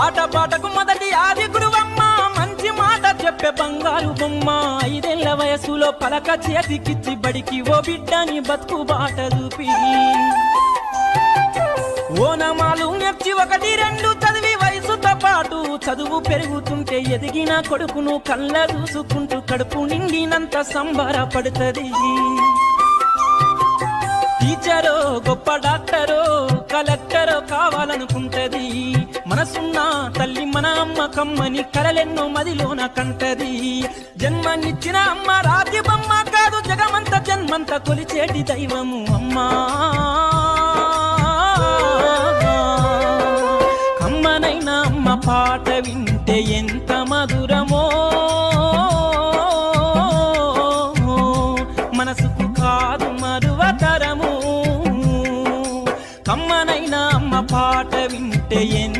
ఆటపాటకు మొదటి ఆది గురువమ్మ మంచి మాట చెప్పే బంగారు బొమ్మ. ఐదేళ్ళ వయసులో పలక చేతికిచ్చి బడికి ఓ బిడ్డని బతుకు బాట చూపి. ఓనమాలు నేర్చి ఒకటి రెండు చదివి వయసుతో పాటు చదువు పెరుగుతుంటే ఎదిగిన కొడుకును కళ్ళ చూసుకుంటూ కడుపు నిండినంత సంబరపడుతుంది. టీచరో గొప్ప డాక్టర్ కావాలనుకుంటది. మనసున్న తల్లి మన అమ్మ కమ్మని కలలెన్నో మదిలోన కంటది. జన్మనిచ్చిన అమ్మ రాతి బొమ్మ కాదు జగమంత జన్మంత కొలిచేటి దైవము అమ్మా. కమ్మనైనా అమ్మ పాట వింటే ఎంత మధుర కమ్మనైన అమ్మ పాట వింటే